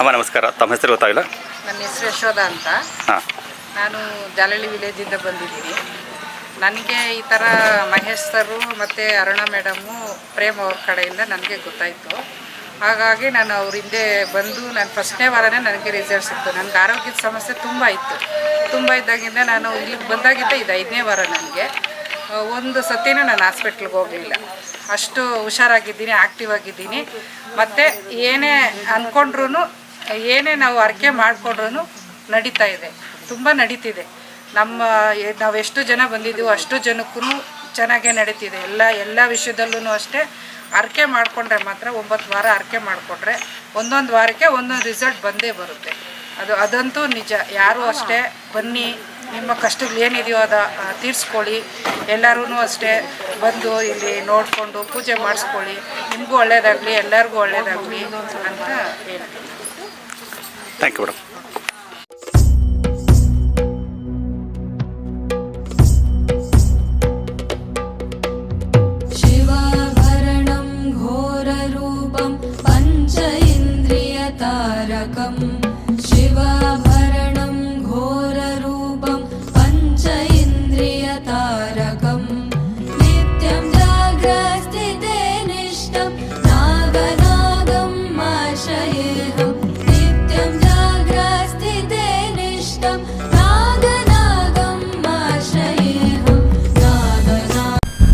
ಅಮ್ಮ ನಮಸ್ಕಾರ. ತಮ್ಮ ಹೆಸರು ಗೊತ್ತಾಗಿಲ್ಲ ನನ್ನ ಹೆಸರು ಯಶೋಧ ಅಂತ. ಹಾಂ. ನಾನು ವಿಲೇಜ್ ವಿಲೇಜಿಂದ ಬಂದಿದ್ದೀನಿ. ನನಗೆ ಈ ಥರ ಮಹೇಶ್ ಸರು ಮತ್ತು ಅರುಣ ಮೇಡಮು ಪ್ರೇಮ್ ಅವ್ರ ಕಡೆಯಿಂದ ನನಗೆ ಗೊತ್ತಾಯಿತು. ಹಾಗಾಗಿ ನಾನು ಅವ್ರ ಹಿಂದೆ ಬಂದು ನಾನು ಫಸ್ಟ್ನೇ ವಾರನೇ ನನಗೆ ರಿಸಲ್ಟ್ ಸಿಕ್ತು. ನನಗೆ ಆರೋಗ್ಯದ ಸಮಸ್ಯೆ ತುಂಬ ಇತ್ತು. ತುಂಬ ಇದ್ದಾಗಿಂದ ನಾನು ಇಲ್ಲಿಗೆ ಬಂದಾಗಿದ್ದ ಇದು ಐದನೇ ವಾರ ನನಗೆ. ಒಂದು ಸತಿನೂ ನಾನು ಹಾಸ್ಪಿಟ್ಲಿಗೆ ಹೋಗಲಿಲ್ಲ. ಅಷ್ಟು ಹುಷಾರಾಗಿದ್ದೀನಿ ಆ್ಯಕ್ಟಿವ್ ಆಗಿದ್ದೀನಿ. ಮತ್ತು ಏನೇ ಅಂದ್ಕೊಂಡ್ರು ಏನೇ ನಾವು ಅರ್ಕೆ ಮಾಡಿಕೊಂಡ್ರೂ ನಡೀತಾ ಇದೆ. ತುಂಬ ನಡೀತಿದೆ. ನಮ್ಮ ನಾವು ಎಷ್ಟು ಜನ ಬಂದಿದ್ದೀವೋ ಅಷ್ಟು ಜನಕ್ಕೂ ಚೆನ್ನಾಗೇ ನಡೀತಿದೆ. ಎಲ್ಲ ಎಲ್ಲ ವಿಷಯದಲ್ಲೂ ಅಷ್ಟೇ ಅರ್ಕೆ ಮಾಡಿಕೊಂಡ್ರೆ ಮಾತ್ರ ಒಂಬತ್ತು ವಾರ ಅರ್ಕೆ ಮಾಡಿಕೊಂಡ್ರೆ ಒಂದೊಂದು ವಾರಕ್ಕೆ ಒಂದೊಂದು ರಿಸಲ್ಟ್ ಬಂದೇ ಬರುತ್ತೆ. ಅದು, ಅದಂತೂ ನಿಜ. ಯಾರೂ ಅಷ್ಟೇ ಬನ್ನಿ, ನಿಮ್ಮ ಕಷ್ಟಗಳು ಏನಿದೆಯೋ ಅದ ತೀರಿಸ್ಕೊಳ್ಳಿ. ಎಲ್ಲರೂ ಅಷ್ಟೇ ಬಂದು ಇಲ್ಲಿ ನೋಡಿಕೊಂಡು ಪೂಜೆ ಮಾಡಿಸ್ಕೊಳ್ಳಿ. ನಿಮಗೂ ಒಳ್ಳೇದಾಗಲಿ, ಎಲ್ಲರಿಗೂ ಒಳ್ಳೇದಾಗಲಿ ಅಂತ ಹೇಳ್ತೀನಿ. ಥ್ಯಾಂಕ್ ಯು ಮೇಡಮ್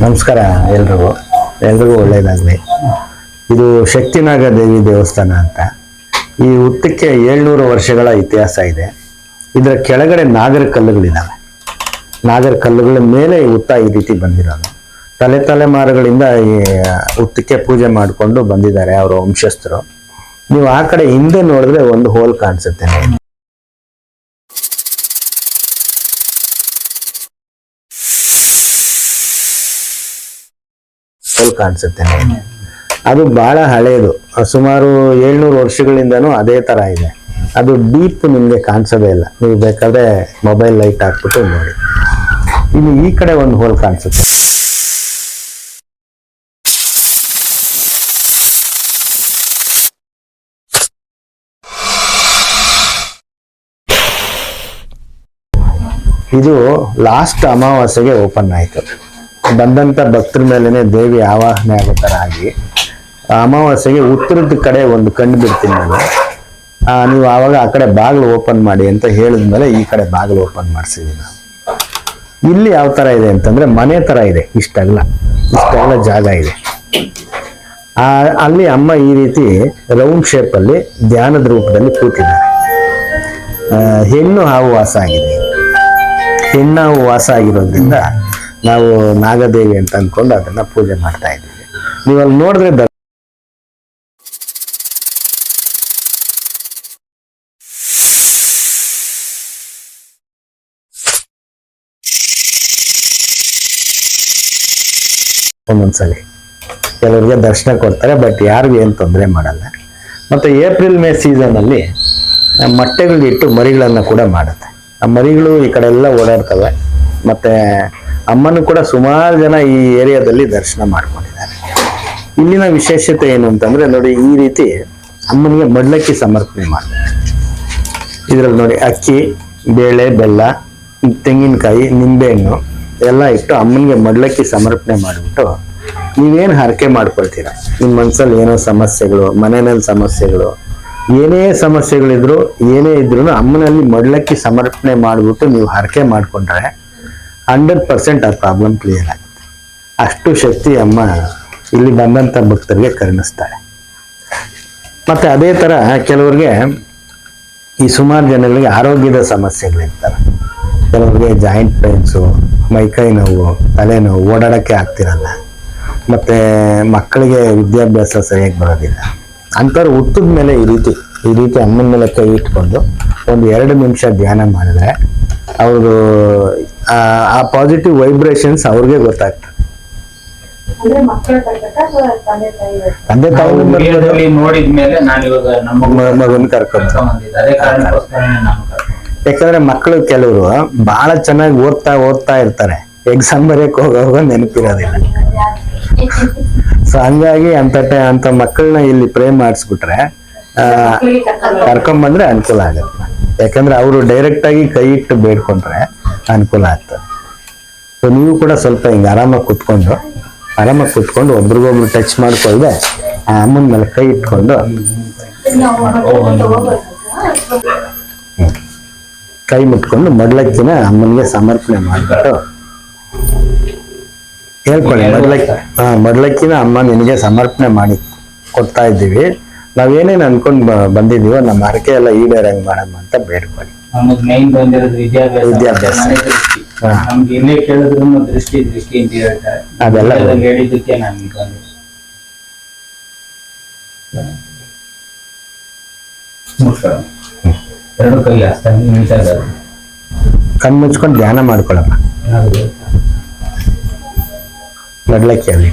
ನಮಸ್ಕಾರ ಎಲ್ರಿಗೂ. ಎಲ್ರಿಗೂ ಒಳ್ಳೆಯದಾಗಲಿ ಇದು ಶಕ್ತಿನಾಗ ದೇವಿ ದೇವಸ್ಥಾನ ಅಂತ. ಈ ಹುತ್ತಕ್ಕೆ ಏಳ್ನೂರು ವರ್ಷಗಳ ಇತಿಹಾಸ ಇದೆ. ಇದರ ಕೆಳಗಡೆ ನಾಗರ ಕಲ್ಲುಗಳಿದ್ದಾವೆ ನಾಗರ ಕಲ್ಲುಗಳ ಮೇಲೆ ಈ ಹುತ್ತ ಈ ರೀತಿ ಬಂದಿರೋದು. ತಲೆ ತಲೆಮಾರುಗಳಿಂದ ಈ ಹುತ್ತಕ್ಕೆ ಪೂಜೆ ಮಾಡಿಕೊಂಡು ಬಂದಿದ್ದಾರೆ ಅವರ ವಂಶಸ್ಥರು. ನೀವು ಆ ಕಡೆ ಹಿಂದೆ ನೋಡಿದ್ರೆ ಒಂದು ಹೋಲ್ ಕಾಣಿಸುತ್ತೆ. ಹೋಲ್ ಕಾಣಿಸುತ್ತೆ. ಅದು ಬಹಳ ಹಳೆಯದು ಸುಮಾರು ಏಳ್ನೂರು ವರ್ಷಗಳಿಂದನೂ ಅದೇ ತರ ಇದೆ. ಅದು ಡೀಪ್ ನಿಮ್ಗೆ ಕಾಣಿಸೋದೇ ಇಲ್ಲ. ನೀವು ಬೇಕಾದ್ರೆ ಮೊಬೈಲ್ ಲೈಟ್ ಹಾಕ್ಬಿಟ್ಟು ನೋಡಿ. ಇಲ್ಲಿ ಈ ಕಡೆ ಒಂದು ಹೋಲ್ ಕಾಣಿಸುತ್ತೆ. ಇದು ಲಾಸ್ಟ್ ಅಮಾವಾಸ್ಯೆಗೆ ಓಪನ್ ಆಯಿತು. ಬಂದಂತ ಭಕ್ತರ ಮೇಲೆನೆ ದೇವಿ ಆವಾಹನೆ ಆಗೋ ಆಗಿ ಅಮಾವಾಸ್ಯೆಗೆ ಉತ್ತರದ ಕಡೆ ಒಂದು ಕಂಡು ಬಿಡ್ತೀನಿ ನಾನು. ನೀವು ಆವಾಗ ಆ ಕಡೆ ಬಾಗಿಲು ಓಪನ್ ಮಾಡಿ ಅಂತ ಹೇಳಿದ್ಮೇಲೆ ಈ ಕಡೆ ಬಾಗಿಲು ಓಪನ್ ಮಾಡಿಸಿದ್ವಿ ನಾವು ಇಲ್ಲಿ ಯಾವ ಥರ ಇದೆ ಅಂತಂದರೆ ಮನೆ ಥರ ಇದೆ ಇಷ್ಟಲ್ಲ ಇಷ್ಟೆಲ್ಲ ಜಾಗ ಇದೆ. ಆ, ಅಲ್ಲಿ ಅಮ್ಮ ಈ ರೀತಿ ರೌಂಡ್ ಶೇಪಲ್ಲಿ ಧ್ಯಾನದ ರೂಪದಲ್ಲಿ ಕೂತಿದ್ದಾರೆ. ಹೆಣ್ಣು ಹಾವು ವಾಸ ಆಗಿದೆ. ಹೆಣ್ಣಾವು ವಾಸ ಆಗಿರೋದ್ರಿಂದ ನಾವು ನಾಗದೇವಿ ಅಂತ ಅಂದ್ಕೊಂಡು ಅದನ್ನ ಪೂಜೆ ಮಾಡ್ತಾ ಇದ್ದೀವಿ. ನೀವು ಅಲ್ಲಿ ನೋಡಿದ್ರೆ ಒಂದೊಂದ್ಸಲಿ. ಕೆಲವರಿಗೆ ದರ್ಶನ ಕೊಡ್ತಾರೆ, ಬಟ್ ಯಾರಿಗೂ ಏನು ತೊಂದರೆ ಮಾಡಲ್ಲ. ಮತ್ತು ಏಪ್ರಿಲ್, ಮೇ ಸೀಸನಲ್ಲಿ ಮೊಟ್ಟೆಗಳಿಟ್ಟು ಮರಿಗಳನ್ನು ಕೂಡ ಮಾಡುತ್ತೆ. ಆ ಮರಿಗಳು ಈ ಕಡೆ ಎಲ್ಲ ಓಡಾಡ್ತವೆ. ಮತ್ತೆ ಅಮ್ಮನು ಕೂಡ ಸುಮಾರು ಜನ ಈ ಏರಿಯಾದಲ್ಲಿ ದರ್ಶನ ಮಾಡ್ಕೊಂಡಿದ್ದಾರೆ. ಇಲ್ಲಿನ ವಿಶೇಷತೆ ಏನು ಅಂತಂದ್ರೆ ನೋಡಿ, ಈ ರೀತಿ ಅಮ್ಮನಿಗೆ ಮಡ್ಲಕ್ಕಿ ಸಮರ್ಪಣೆ ಮಾಡ್ತಾರೆ. ಇದ್ರಲ್ಲಿ ನೋಡಿ, ಅಕ್ಕಿ, ಬೇಳೆ, ಬೆಲ್ಲ, ತೆಂಗಿನಕಾಯಿ, ನಿಂಬೆಹಣ್ಣು ಎಲ್ಲ ಇಟ್ಟು ಅಮ್ಮನಿಗೆ ಮಡ್ಲಕ್ಕಿ ಸಮರ್ಪಣೆ ಮಾಡಿಬಿಟ್ಟು ನೀವೇನು ಹರಕೆ ಮಾಡ್ಕೊಳ್ತೀರಾ? ನಿಮ್ಮ ಮನಸ್ಸಲ್ಲಿ ಏನೋ ಸಮಸ್ಯೆಗಳು, ಮನೆಯಲ್ಲಿ ಸಮಸ್ಯೆಗಳು, ಏನೇ ಸಮಸ್ಯೆಗಳಿದ್ರು, ಏನೇ ಇದ್ರು ಅಮ್ಮನಲ್ಲಿ ಮಡ್ಲಕ್ಕಿ ಸಮರ್ಪಣೆ ಮಾಡಿಬಿಟ್ಟು ನೀವು ಹರಕೆ ಮಾಡ್ಕೊಂಡ್ರೆ ಹಂಡ್ರೆಡ್ ಪರ್ಸೆಂಟ್ ಆ ಪ್ರಾಬ್ಲಮ್ ಕ್ಲಿಯರ್ ಆಗುತ್ತೆ. ಅಷ್ಟು ಶಕ್ತಿ ಅಮ್ಮ ಇಲ್ಲಿ ಬಂದಂಥ ಭಕ್ತರಿಗೆ ಕರುಣಿಸ್ತಾಳೆ ಮತ್ತು ಅದೇ ಥರ ಕೆಲವ್ರಿಗೆ ಈ ಸುಮಾರು ಜನಗಳಿಗೆ ಆರೋಗ್ಯದ ಸಮಸ್ಯೆಗಳಿರ್ತಾರೆ ಕೆಲವರಿಗೆ ಜಾಯಿಂಟ್ ಪೇನ್ಸು ಮೈಕೈ ನೋವು ತಲೆನೋವು ಓಡಾಡೋಕ್ಕೆ ಆಗ್ತಿರಲ್ಲ. ಮತ್ತು ಮಕ್ಕಳಿಗೆ ವಿದ್ಯಾಭ್ಯಾಸ ಸರಿಯಾಗಿ ಬರೋದಿಲ್ಲ. ಅಂಥವ್ರು ಹುಟ್ಟಿದ ಮೇಲೆ ಈ ರೀತಿ ಈ ರೀತಿ ಅಮ್ಮನ ಮೇಲೆ ಕೈ ಇಟ್ಕೊಂಡು ಒಂದು ಎರಡು ನಿಮಿಷ ಧ್ಯಾನ ಮಾಡಿದ್ರೆ ಅವರು ಆ ಪಾಸಿಟಿವ್ ವೈಬ್ರೇಷನ್ಸ್ ಅವ್ರಿಗೆ ಗೊತ್ತಾಗ್ತದೆ. ತಂದೆ ತಾಯಿ ನೋಡಿದ್ಮೇಲೆ ನೋಡಿದ ಮೇಲೆ ನಾನು ಇವಾಗ ನಮ್ಮ ಮ- ಮಗುನ್ ಕರ್ಕೊಂಡು ಯಾಕಂದ್ರೆ ಮಕ್ಕಳು ಕೆಲವರು ಬಹಳ ಚೆನ್ನಾಗಿ ಓದ್ತಾ ಓದ್ತಾ ಇರ್ತಾರೆ. ಎಕ್ಸಾಮ್ ಬರೆಯಕ್ ಹೋಗೋವಾಗ ನೆನಪಿರೋದಿಲ್ಲ. ಸೊ ಹಂಗಾಗಿ ಅಂತ ಟ- ಅಂತ ಮಕ್ಕಳನ್ನ ಇಲ್ಲಿ ಪ್ರೇ ಮಾಡಿಸ್ಬಿಟ್ರೆ ಕರ್ಕೊಂಡ್ ಬಂದ್ರೆ ಅನುಕೂಲ ಆಗತ್ತೆ. ಯಾಕಂದ್ರೆ ಅವರು ಡೈರೆಕ್ಟ್ ಆಗಿ ಕೈ ಇಟ್ಟು ಬೇಡ್ಕೊಂಡ್ರೆ ಅನುಕೂಲ ಆಗ್ತದೆ. ನೀವು ಕೂಡ ಸ್ವಲ್ಪ ಹಿಂಗೆ ಆರಾಮಾಗಿ ಕುತ್ಕೊಂಡು ಆರಾಮಾಗಿ ಕುತ್ಕೊಂಡು ಒಬ್ರಿಗೊಬ್ರು ಟಚ್ ಮಾಡ್ಕೊಳ್ದೆ, ಆ ಅಮ್ಮನ ಮೇಲೆ ಕೈ ಇಟ್ಕೊಂಡು. ಕೈ ಮುಟ್ಕೊಂಡು ಮಡ್ಲಕ್ಕಿನ ಅಮ್ಮನಿಗೆ ಸಮರ್ಪಣೆ ಮಾಡಿಬಿಟ್ಟು ಹೇಳ್ಕೊಳ್ಳಿ ಮಡ್ಲಕ್ಕಿ ಹಾ ಮಡ್ಲಕ್ಕಿನ ಅಮ್ಮ ನಿನಗೆ ಸಮರ್ಪಣೆ ಮಾಡಿ ಕೊಡ್ತಾ ಇದ್ದೀವಿ. ನಾವೇನೇನು ಅನ್ಕೊಂಡ್ ಬಂದಿದ್ದೀವೋ ನಮ್ಮ ಹರಕೆ ಎಲ್ಲ ಈಡೇರಂಗೆ ಮಾಡಮ್ಮ ಅಂತ ಬೇಡ್ಕೊಳ್ಳಿ. ನಮಗ್ ಮೈನ್ ಬಂದಿರೋದು ವಿದ್ಯಾಭ್ಯಾಸ. ವಿದ್ಯಾಭ್ಯಾಸ. ನಮ್ಗೆ ಎಲ್ಲೇ ಕೇಳಿದ್ರು ದೃಷ್ಟಿ ದೃಷ್ಟಿ ಅಂತ ಹೇಳ್ತಾರೆ. ಅದೆಲ್ಲ ಇವಾಗ ಹೇಳಿದ್ದಕ್ಕೆ ನಮ್ಗೆ ಬಂದಿರೋದು ಎರಡು ಕೈ ನಿಲ್ತಾ ಇದ್ದಾರೆ ಕಣ್ಣು ಮುಚ್ಕೊಂಡು ಧ್ಯಾನ ಮಾಡ್ಕೊಳಪ್ಪ ಏನಾದ್ರು ನಡ್ಲಕ್ಕೆ ಅಲ್ಲಿ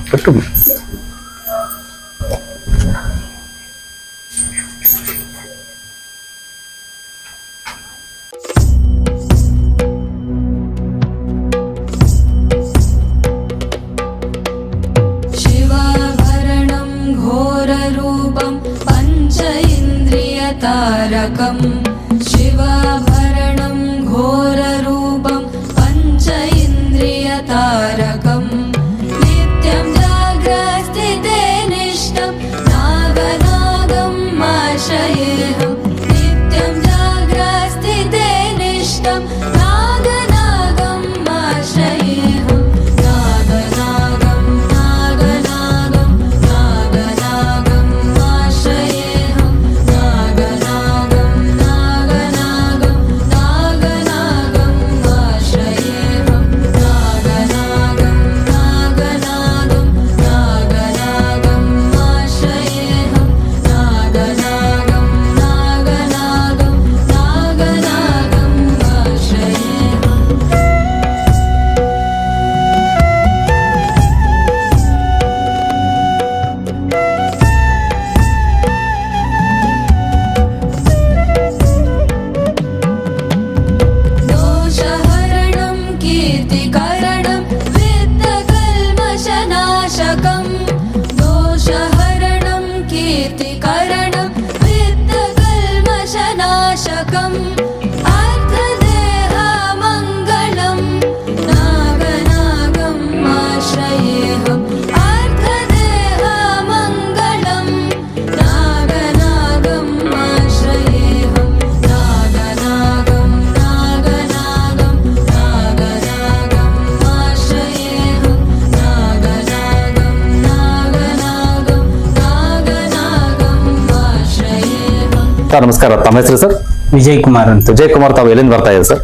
ಸರ್ ನಮಸ್ಕಾರ. ತಮ್ಮ ಹೆಸರು ಸರ್? ವಿಜಯ್ ಕುಮಾರ್ ಅಂತ. ವಿಜಯ್ ಕುಮಾರ್ ತಾವು ಎಲ್ಲಿಂದ ಬರ್ತಾ ಇದ್ದೀರಿ ಸರ್?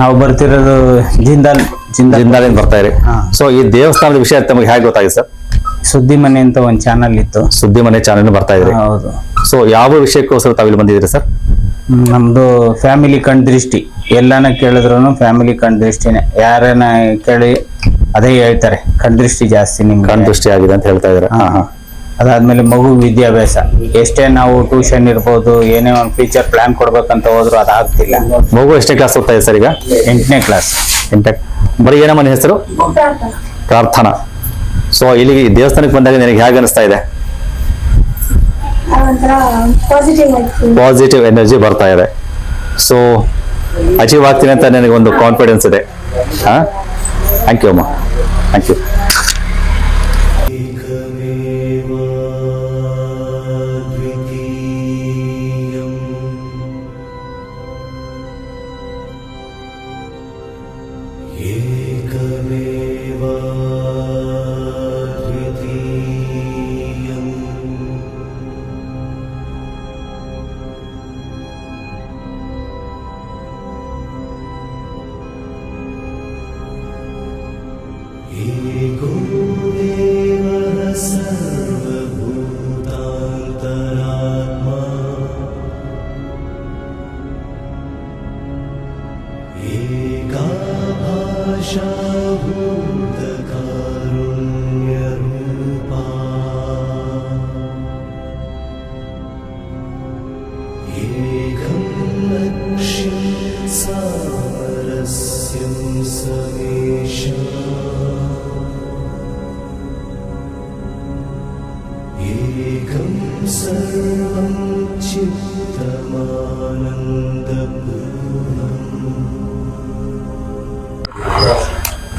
ನಾವು ಬರ್ತಿರೋದು ಜಿಂದಾಲ್ ಜಿಂದಾಲ್. ಜಿಂದಾಲಿಂದ ಬರ್ತಾ ಇರಿ. ಸೊ ಈ ದೇವಸ್ಥಾನದ ವಿಷಯ ತಮಗೆ ಹೇಗೆ ಗೊತ್ತಾಗಿದೆ ಸರ್? ಸುದ್ದಿ ಮನೆ ಅಂತ ಒಂದು ಚಾನಲ್ ಇತ್ತು. ಸುದ್ದಿ ಮನೆ ಚಾನಲ್ ಬರ್ತಾ ಇದ್ರಿ. ಹೌದು. ಸೊ ಯಾವ ವಿಷಯಕ್ಕೋಸ್ಕರ ತಾವು ಇಲ್ಲಿ ಬಂದಿದ್ದೀರಿ ಸರ್? ನಮ್ಮದು ನಮ್ದು ಫ್ಯಾಮಿಲಿ ಕಣ್ ದೃಷ್ಟಿ. ಎಲ್ಲಾನ ಕೇಳಿದ್ರು ಫ್ಯಾಮಿಲಿ ಕಣ್ ದೃಷ್ಟಿನೇ. ಯಾರನ್ನ ಕೇಳಿ ಅದೇ ಹೇಳ್ತಾರೆ. ಕಣ್ ದೃಷ್ಟಿ ಜಾಸ್ತಿ ನಿಮ್ಗೆ. ಕಣ್ ದೃಷ್ಟಿ ಆಗಿದೆ ಅಂತ ಹೇಳ್ತಾ ಇದ್ದಾರೆ? ಹಾ ಹಾ. ಅದಾದ್ಮೇಲೆ ಮಗು ವಿದ್ಯಾಭ್ಯಾಸ. ಎಷ್ಟೇ ನಾವು ಟ್ಯೂಷನ್ ಇರ್ಬೋದು ಏನೇ ಒಂದು ಫ್ಯೂಚರ್ ಪ್ಲಾನ್ ಕೊಡ್ಬೇಕಂತ ಹೋದ್ರು ಅದಾಗ್ತಿಲ್ಲ ಮಗು ಎಷ್ಟೇ ಕ್ಲಾಸ್ ಓದ್ತಾ ಇದೆ ಸರ್ ಈಗ? ಎಂಟನೇ ಕ್ಲಾಸ್ ಇಂಟೆಕ್ ಬರೀ ಏನಮ್ಮ ನಿನ್ನ ಹೆಸರು? ಪ್ರಾರ್ಥನಾ. ಸೊ ಇಲ್ಲಿಗೆ ಈ ದೇವಸ್ಥಾನಕ್ಕೆ ಬಂದಾಗ ನಿನಗೆ ಹೇಗೆ ಅನಿಸ್ತಾ ಇದೆ? ಪಾಸಿಟಿವ್ ಎನರ್ಜಿ ಬರ್ತಾ ಇದೆ. ಸೊ ಅಚೀವ್ ಆಗ್ತೀನಿ ಅಂತ ನನಗೆ ಒಂದು ಕಾನ್ಫಿಡೆನ್ಸ್ ಇದೆ. ಹಾಂ? ಥ್ಯಾಂಕ್ ಯು ಅಮ್ಮ. ಥ್ಯಾಂಕ್ ಯು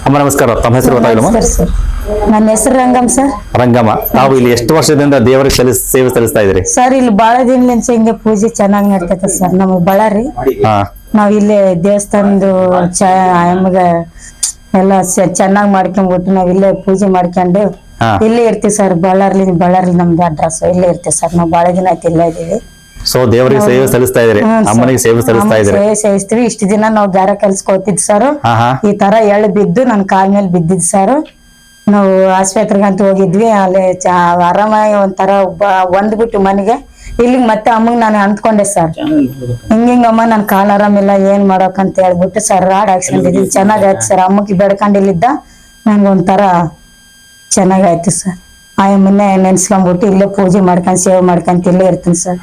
ಅಮ್ಮ ನಮಸ್ಕಾರ. ತಮ್ಮ ಹೆಸರು ಗೊತ್ತಾಗಿಲ್ಲಮ್ಮ ಸರ್. ನನ್ನ ಹೆಸರು ರಂಗಮ್ ಸರ್. ರಂಗಮ್ಮ ನಾವು ಇಲ್ಲಿ ಎಷ್ಟು ವರ್ಷದಿಂದ ದೇವರಿಗೆ ಸಲ್ಲಿಸ್ ಸೇವೆ ಸಲ್ಲಿಸ್ತಾ ಇದ್ರಿ ಸರ್ ಇಲ್ಲಿ ಬಹಳ ದಿನಲಿಂದ ಹಿಂಗೆ ಪೂಜೆ ಚೆನ್ನಾಗಿ ನಡ್ತೈತೆ ಸರ್. ನಮಗೆ ಬಳ್ಳಾರಿ. ಹಾ. ನಾವ್ ಇಲ್ಲಿ ದೇವಸ್ಥಾನದ ಆಯಮ್ಗ ಎಲ್ಲ ಚೆನ್ನಾಗಿ ಮಾಡ್ಕೊಂಡ್ಬಿಟ್ಟು ನಾವ್ ಇಲ್ಲೇ ಪೂಜೆ ಮಾಡ್ಕೊಂಡು ಹಾ. ಇಲ್ಲೇ ಇರ್ತೀವಿ ಸರ್. ಬಳ್ಳಾರ್ಲಿ ಬಳ್ಳಾರ್ಲಿ ನಮ್ದು ಅಡ್ರೆಸ್ ಇಲ್ಲೇ ಇರ್ತೀವಿ ಸರ್. ನಾವು ಬಹಳ ದಿನ ಆಯ್ತು ಇಲ್ಲೇ ಇದೀವಿ ಸೊ ದೇವರಿಗೆ ಸೇವೆ ಸಲ್ಲಿಸ್ತಾ ಇದ್ರಿ ಅಮ್ಮನಿಗೆ ಸೇವೆ ಸಲ್ಲಿಸ್ತಾ ಇದ್ರಿ ಸೇವೆ ಸಲ್ಲಿಸ್ತೀವಿ. ಇಷ್ಟು ದಿನ ನಾವು ಗಾರ ಕೆಲ್ಸಕ್ಕೆ ಹೋಗ್ತಿದ್ ಸರ್ ಈ ತರ ಎಳ್ಳು ಬಿದ್ದು ನನ್ ಕಾಲ್ ಮೇಲೆ ಬಿದ್ದಿದ್ ಸರ್ ನಾವು ಆಸ್ಪತ್ರೆಗೆ ಅಂತ ಹೋಗಿದ್ವಿ. ಅಲ್ಲಿ ಆರಾಮಾಗಿ ಒಂಥರ ಒಂದ್ಬಿಟ್ಟು ಮನೆಗೆ. ಇಲ್ಲಿಗೆ ಮತ್ತೆ ಅಮ್ಮಗ್ ನಾನು ಅಂದ್ಕೊಂಡೆ ಸರ್ ಹಿಂಗಿಂಗಮ್ಮ ನನ್ ಕಾಲ್ ಆರಾಮಿಲ್ಲ ಏನ್ ಮಾಡೋಕಂತ ಹೇಳ್ಬಿಟ್ಟು ಸರ್ ರಾಡ್ ಹಾಕ್ಸ್ಕೊಂಡಿದ್ವಿ ಚೆನ್ನಾಗಾಯ್ತು ಸರ್ ಅಮ್ಮಗ್ ಬೆಡ್ಕೊಂಡಿಲ್ಲಿದ್ದ. ನನ್ಗೊಂಥರ ಚೆನ್ನಾಗಾಯ್ತು ಸರ್ ಆಯಮ್ಮನ್ನೇ ನೆನ್ಸ್ಕೊಂಡ್ಬಿಟ್ಟು ಇಲ್ಲೇ ಪೂಜೆ ಮಾಡ್ಕೊಂಡ್ ಸೇವೆ ಮಾಡ್ಕೊಂತ ಇಲ್ಲೇ ಇರ್ತೀನಿ ಸರ್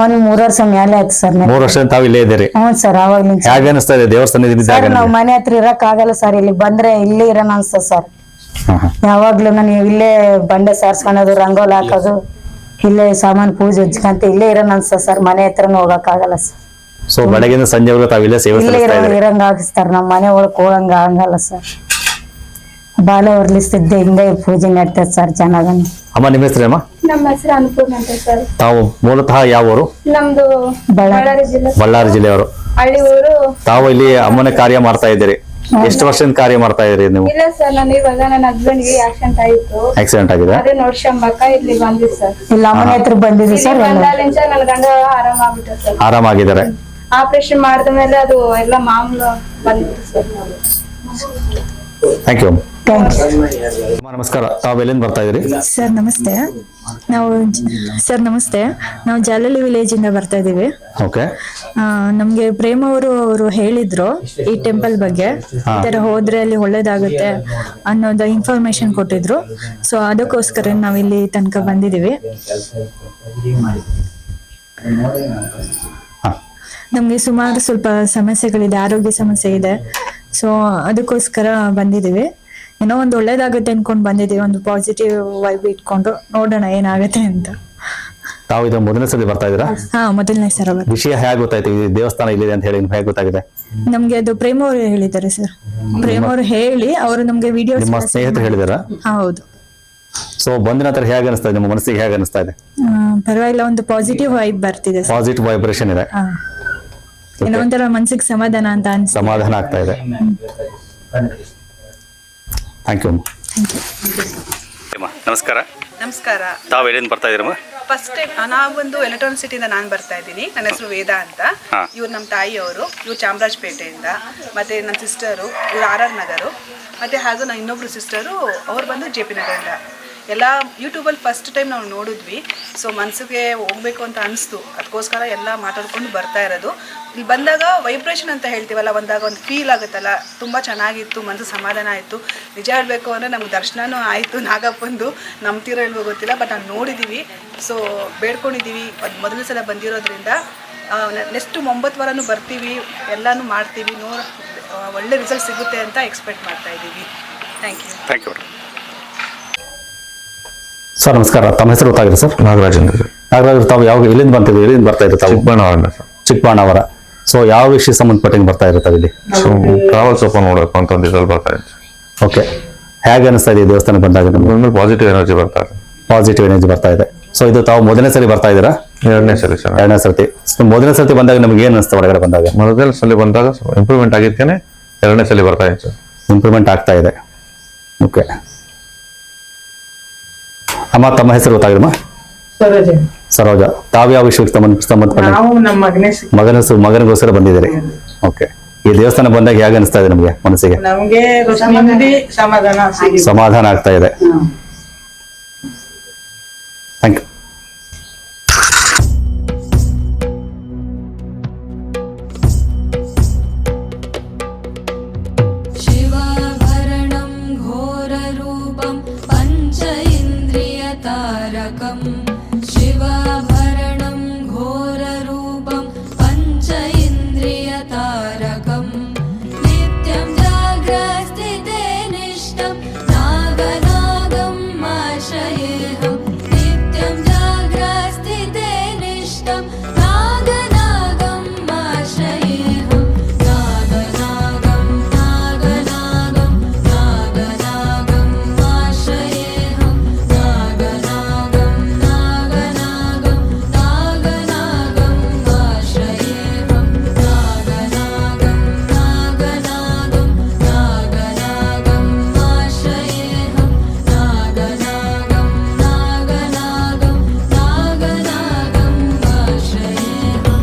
ಒಂದ್ ಮೂರ್ ವರ್ಷ ಮೇಲೆ ಆಯ್ತು ಸರ್ ಮೂರು ವರ್ಷದಿಂದ ತಾವು ಇಲ್ಲೇ ಇದ್ದೀರಿ? ಹ್ಞೂ ಸರ್ ಅವಾಗ್ಲಿಂದ ಹೇಗೆ ಅನಿಸ್ತಾ ಇದೆ ದೇವಸ್ಥಾನ ಸರ್ ಇದ್ದಾಗ ನಾವ್ ಮನೆ ಹತ್ರ ಇರಕ್ ಆಗಲ್ಲ ಸರ್ ಇಲ್ಲಿ ಬಂದ್ರೆ ಇಲ್ಲೇ ಇರೋಣ ಅನ್ಸ್ತದೆ ಸರ್. ಯಾವಾಗ್ಲೂ ನಾನು ಇಲ್ಲೇ ಬಂಡೆ ಸಾರ್ಸ್ಕೊಳೋದು ರಂಗೋಲಿ ಹಾಕೋದು ಇಲ್ಲೇ ಸಾಮಾನ್ ಪೂಜೆ ಹಚ್ಕೊಂತ ಇಲ್ಲೇ ಇರೋಣ ಅನ್ಸ ಸರ್ ಮನೆ ಹತ್ರನೂ ಹೋಗಕ್ ಆಗಲ್ಲ ಸರ್. ಸೊ ಬೆಳಗಿನ ಸಂಜೆ ತಾವು ಇಲ್ಲೇ ಸೇವೆ ಇಲ್ಲೇ ಸಲ್ಲಿಸ್ತಾ ಇರೋ ಇದ್ದೀರಿ? ಇರಂಗ ಆಗಿಸ್ತಾರ ನಮ್ಮ ಮನೆ ಒಳಗ್ ಹೋಗಂಗ ಆಗಲ್ಲ ಸರ್. ಬಾಲ ಹೊರ್ಲಿಸ್ತಿದ್ದೆ ಹಿಂದೆ ಪೂಜೆ ನಡ್ತದೆ ಸರ್ ಚೆನ್ನಾಗಿ ಅಮ್ಮ ನಿಮ್ಮ ಹೆಸರೇಮ್ಮ ನಮ್ಮ ಹೆಸರು ಅನುಪೂರ್ಣ ಅಂತ ಸರ್. ತಾವು ಮೂಲತಃ ಯಾವ ಊರು ನಮ್ದು ಬಳ್ಳಾರಿ. ಜಿಲ್ಲೆ ಬಳ್ಳಾರಿ ಜಿಲ್ಲೆಯವರು. ಹಳ್ಳಿ ಊರು. ತಾವು ಇಲ್ಲಿ ಅಮ್ಮನ ಕಾರ್ಯ ಮಾಡ್ತಾ ಇದ್ದೀರಿ. ಎಷ್ಟು ವರ್ಷದಿಂದ ಕಾರ್ಯ ಮಾಡ್ತಾ ಇದ್ದೀರಿ ನೀವು? ಇಲ್ಲ ಸರ್ ನಾನು ಇವಾಗ ನನ್ನ ಹಸ್ಬೆಂಡ್ಗೆ ಆಕ್ಸಿಡೆಂಟ್ ಆಯ್ತು. ಆಕ್ಸಿಡೆಂಟ್ ಆಗಿದೆ. ಅದೇ ನೋಡ್ಸಂಬಕ್ಕ ಇಲ್ಲಿ ಬಂದಿ ಸರ್. ಇಲ್ಲ ಅಮ್ಮನ ಹತ್ರ ಇಲ್ಲಿ ಸರ್ ಬಂದಾಲಿಂದ ನನ್ನ ಗಂಡ ಆರಾಮ ಆಗ್ಬಿಟ್ಟ ಸರ್. ಆರಾಮಾಗಿದ್ದಾರೆ. ಆಪರೇಷನ್ ಮಾಡಿದ ಮೇಲೆ ಅದು ಎಲ್ಲ ಮಾಮೂಲು ಬಂದಿತ್ತು ಸರ್. ಥ್ಯಾಂಕ್ ಯು ನಮಸ್ಕಾರ. ಬರ್ತಾ ಇದ್ರಿ ಸರ್ ನಮಸ್ತೆ. ನಾವು ಸರ್ ನಮಸ್ತೆ. ನಾವು ಜಾಲಲಿ ವಿಲೇಜ್ ಇಂದ ಬರ್ತಾ ಇದೀವಿ ಓಕೆ. ನಮ್ಗೆ ಪ್ರೇಮ ಅವರು ಅವರು ಹೇಳಿದ್ರು ಈ ಟೆಂಪಲ್ ಬಗ್ಗೆ. ಈ ತರ ಹೋದ್ರೆ ಅಲ್ಲಿ ಒಳ್ಳೇದಾಗುತ್ತೆ ಅನ್ನೋದು ಇನ್ಫಾರ್ಮೇಶನ್ ಕೊಟ್ಟಿದ್ರು. ಸೊ ಅದಕ್ಕೋಸ್ಕರ ನಾವ್ ಇಲ್ಲಿ ತನಕ ಬಂದಿದೀವಿ ನಮ್ಗೆ ಸುಮಾರು ಸ್ವಲ್ಪ ಸಮಸ್ಯೆಗಳಿದೆ ಆರೋಗ್ಯ ಸಮಸ್ಯೆ ಇದೆ. ಸೊ ಅದಕ್ಕೋಸ್ಕರ ಬಂದಿದೀವಿ ಏನೋ ಒಂದು ಒಳ್ಳೇದಾಗುತ್ತೆ ಅನ್ಕೊಂಡು ಬಂದಿದ್ದೀವಿ ಒಂದು ಪಾಸಿಟಿವ್ ವೈಬ್ ಇಟ್ಕೊಂಡು ನೋಡೋಣ ಏನಾಗುತ್ತೆ ಅಂತ. ತಾವು ಇದು ಮೊದಲನೇ ಸಲ ಬರ್ತಾ ಇದ್ದೀರಾ? ಹಾ ಮೊದಲನೇ ಸರ ವಿಷಯ ಹೇಗೆ ಗೊತ್ತಾಯ್ತು? ಈ ದೇವಸ್ಥಾನ ಇಲ್ಲಿದೆ ಅಂತ ಹೇಳಿ ನಿಮ್ಗೆ ಹೇಗೆ ಗೊತ್ತಾಗಿದೆ? ನಮ್ಗೆ ಅದು ಪ್ರೇಮ ಅವರು ಹೇಳಿದ್ದಾರೆ ಸರ್. ಪ್ರೇಮ ಅವರು ಹೇಳಿ ಅವರು ನಮ್ಗೆ ವಿಡಿಯೋಸ್ ನಿಮ್ಮ ಸ್ನೇಹಿತರು ಹೇಳಿದಾರಾ? ಹೌದು. ಸೊ ಬಂದ ನಂತರ ಹೇಗೆ ಅನಿಸ್ತಾ ಇದೆ? ನಿಮ್ಮ ಮನಸ್ಸಿಗೆ ಹೇಗೆ ಅನಿಸ್ತಾ ಇದೆ? ಆ, ಪರವಾಗಿಲ್ಲ ಒಂದು ಪಾಸಿಟಿವ್ ವೈಬ್ ಬರ್ತಿದೆ ಸರ್. ಪಾಸಿಟಿವ್ ವೈಬ್ರೇಷನ್ ಇದೆ. ಹಾ. ಏನೋ ಒಂಥರ ಮನ್ಸಿಗೆ ಸಮಾಧಾನ ಅಂತ ಅನ್ಸುತ್ತೆ. ಸಮಾಧಾನ ಆಗ್ತಾ ಇದೆ. ಥ್ಯಾಂಕ್ ಯು ನಮಸ್ಕಾರ. ನಮಸ್ಕಾರ. ತಾವು ಎಲ್ಲಿಂದ ಬರ್ತಾ ಇದ್ದೀರಮ್ಮ? ಫಸ್ಟ್ ಟೈಮ್ ನಾವೊಂದು ಎಲೆಕ್ಟ್ರಾನಿಕ್ ಸಿಟಿಯಿಂದ ನಾನು ಬರ್ತಾ ಇದ್ದೀನಿ. ನನ್ನ ಹೆಸರು ವೇದ ಅಂತ. ಇವ್ರು ನಮ್ಮ ತಾಯಿಯವರು ಇವ್ರು ಚಾಮರಾಜಪೇಟೆಯಿಂದ ಮತ್ತೆ ನನ್ನ ಸಿಸ್ಟರು ಇವ್ರು ಆರ್ ಆರ್ ನಗರು ಮತ್ತೆ ಹಾಗೂ ನನ್ನ ಇನ್ನೊಬ್ರು ಸಿಸ್ಟರು ಅವ್ರು ಬಂದು ಜೆ ಪಿ ನಗರಿಂದ. ಎಲ್ಲ ಯೂಟ್ಯೂಬಲ್ಲಿ ಫಸ್ಟ್ ಟೈಮ್ ನಾವು ನೋಡಿದ್ವಿ. ಸೊ ಮನಸ್ಸಿಗೆ ಹೋಗ್ಬೇಕು ಅಂತ ಅನಿಸ್ತು. ಅದಕ್ಕೋಸ್ಕರ ಎಲ್ಲ ಮಾತಾಡ್ಕೊಂಡು ಬರ್ತಾ ಇರೋದು. ಇಲ್ಲಿ ಬಂದಾಗ ವೈಬ್ರೇಷನ್ ಅಂತ ಹೇಳ್ತೀವಲ್ಲ ಬಂದಾಗ ಒಂದು ಫೀಲ್ ಆಗುತ್ತಲ್ಲ. ತುಂಬ ಚೆನ್ನಾಗಿತ್ತು ಮನಸ್ಸು ಸಮಾಧಾನ ಆಯಿತು. ನಿಜ ಹೇಳಬೇಕು ಅಂದರೆ ನಮ್ಗೆ ದರ್ಶನವೂ ಆಯಿತು, ನಾಗಪ್ಪಂದು. ನಂಬ್ತಿರೋ ಇಲ್ವೋ ಗೊತ್ತಿಲ್ಲ ಬಟ್ ನಾವು ನೋಡಿದ್ದೀವಿ ಸೊ ಬೇಡ್ಕೊಂಡಿದ್ದೀವಿ ಅದು ಮೊದಲನೇ ಸಲ ಬಂದಿರೋದ್ರಿಂದ ನೆಕ್ಸ್ಟ್ ಒಂಬತ್ತು ವಾರನೂ ಬರ್ತೀವಿ. ಎಲ್ಲನೂ ಮಾಡ್ತೀವಿ. ನೋ ಒಳ್ಳೆ ರಿಸಲ್ಟ್ ಸಿಗುತ್ತೆ ಅಂತ ಎಕ್ಸ್ಪೆಕ್ಟ್ ಮಾಡ್ತಾ ಇದ್ದೀವಿ thank you thank you sir ನಮಸ್ಕಾರ. ತಮ್ಮ ಹೆಸರು ಗೊತ್ತಾಗಿದೆ ಸರ್? ನಾಗರಾಜೇಂದ್ರ ನಾಗರಾಜ್ ತಾವು ಯಾವಾಗ ಎಲ್ಲಿಂದ ಬಂತಿದ್ದೀವಿ ಎಲ್ಲಿಂದ ಬರ್ತಾ ಇದ್ದೀವಿ ತಾವು? ಚಿಕ್ಕಬಳ್ಳಾವರ ಚಿಕ್ಕಬಾಣವರ ಸೊ ಯಾವ ವಿಷಯ ಸಂಬಂಧಪಟ್ಟಂಗೆ ಬರ್ತಾ ಇರುತ್ತೆ ಇಲ್ಲಿ? ಸೊ ಟ್ರಾವೆಲ್ಸ್ ಓಪನ್ ನೋಡಬೇಕು ಅಂತ ಒಂದು ಇದ್ರಲ್ಲಿ ಬರ್ತಾ ಇದೆ ಓಕೆ ಹೇಗೆ ಅನಿಸ್ತಾ ಇದೆ ಈ ದೇವಸ್ಥಾನ ಬಂದಾಗ ನಿಮ್ಗೆ? ಪಾಸಿಟಿವ್ ಎನರ್ಜಿ ಬರ್ತಾ ಇದೆ. ಪಾಸಿಟಿವ್ ಎನರ್ಜಿ ಬರ್ತಾ ಇದೆ. ಸೊ ಇದು ತಾವು ಮೊದಲನೇ ಸರಿ ಬರ್ತಾ ಇದ್ದೀರಾ? ಎರಡನೇ ಸಲ ಸರ್. ಎರಡನೇ ಸರ್ತಿ. ಸೊ ಮೊದಲನೇ ಸರ್ತಿ ಬಂದಾಗ ನಮ್ಗೆ ಏನು ಅನಿಸ್ತಾ ಹೊರಗಡೆ ಬಂದಾಗ? ಮೊದಲನೇ ಸಲ ಬಂದಾಗ ಇಂಪ್ರೂವ್ಮೆಂಟ್ ಆಗಿರ್ತೇನೆ ಎರಡನೇ ಸಲ ಬರ್ತಾ ಇದೆ ಸರ್. ಇಂಪ್ರೂವ್ಮೆಂಟ್ ಆಗ್ತಾ ಇದೆ. ಓಕೆ ಅಮ್ಮ ತಮ್ಮ ಹೆಸರು ಗೊತ್ತಾಗಿರಮ್ಮ ಸರೋಜ. ಸರೋಜ. ತಾವು ಯಾವ ವಿಷಯಕ್ಕೆ ಸಂಬಂಧ ಸಂಬಂಧಪಟ್ಟ ನಾವು ನಮ್ಮ ಮಗನೇ ಮಗನಿಗೋಸ್ಕರ ಬಂದಿದ್ದೀರಿ. ಓಕೆ. ಈ ದೇವಸ್ಥಾನ ಬಂದಾಗ ಹೇಗೆ ಅನಿಸ್ತಾ ಇದೆ ನಮಗೆ ಮನಸ್ಸಿಗೆ? ನಮ್ಗೆ ಸಮಾಧಾನ ಸಮಾಧಾನ ಆಗ್ತಾ ಇದೆ. Thank you